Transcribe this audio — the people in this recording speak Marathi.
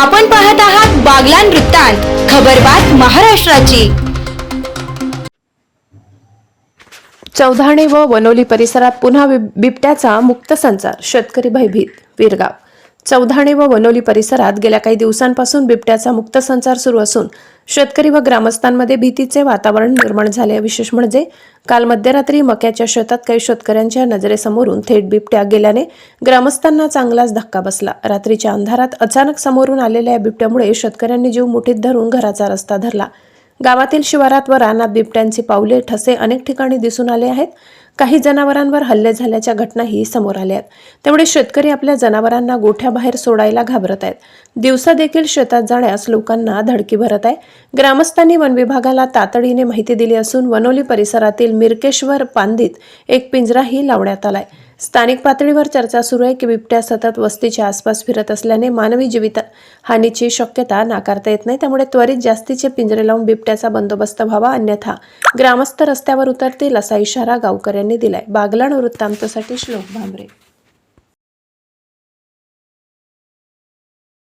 आपण पाहत आहात बागलान वृत्तांत खबरबात महाराष्ट्राची. चौधाणे व वनोली परिसरात पुन्हा बिबट्याचा मुक्त संचार शेतकरी भयभीत विरगाव चौधाणे व वनोली परिसरात गेल्या काही दिवसांपासून बिबट्याचा मुक्त संचार सुरू असून शेतकरी व ग्रामस्थांमध्ये भीतीचे वातावरण निर्माण झाले विशेष म्हणजे काल मध्यरात्री मक्याच्या शेतात काही शेतकऱ्यांच्या नजरेसमोरून थेट बिबट्या गेल्याने ग्रामस्थांना चांगलाच धक्का बसला. रात्रीच्या अंधारात अचानक समोरून आलेल्या या बिबट्यामुळे शेतकऱ्यांनी जीव मुठीत धरून घराचा रस्ता धरला. गावातील शिवारात व रानात बिबट्यांची पावले ठसे अनेक ठिकाणी दिसून आले आहेत. काही जनावरांवर हल्ले झाल्याच्या घटनाही समोर आल्या आहेत. त्यामुळे शेतकरी आपल्या जनावरांना गोठ्याबाहेर सोडायला घाबरत आहेत. दिवसा देखील शेतात जाण्यास लोकांना धडकी भरत आहे. ग्रामस्थांनी वन विभागाला तातडीने माहिती दिली असून वनोली परिसरातील मिरकेश्वर पांदीत एक पिंजराही लावण्यात आलाय. स्थानिक पातळीवर चर्चा सुरू आहे की बिबट्या सतत वस्तीच्या आसपास फिरत असल्याने मानवी जीवित हानीची शक्यता नाकारता येत नाही. त्यामुळे त्वरित जास्तीचे पिंजरे लावून बिबट्याचा बंदोबस्त व्हावा अन्यथा ग्रामस्थ रस्त्यावर उतरतील असा इशारा गावकऱ्यांनी दिलाय. बागलाण वृत्तांतासाठी श्लोक भांबरे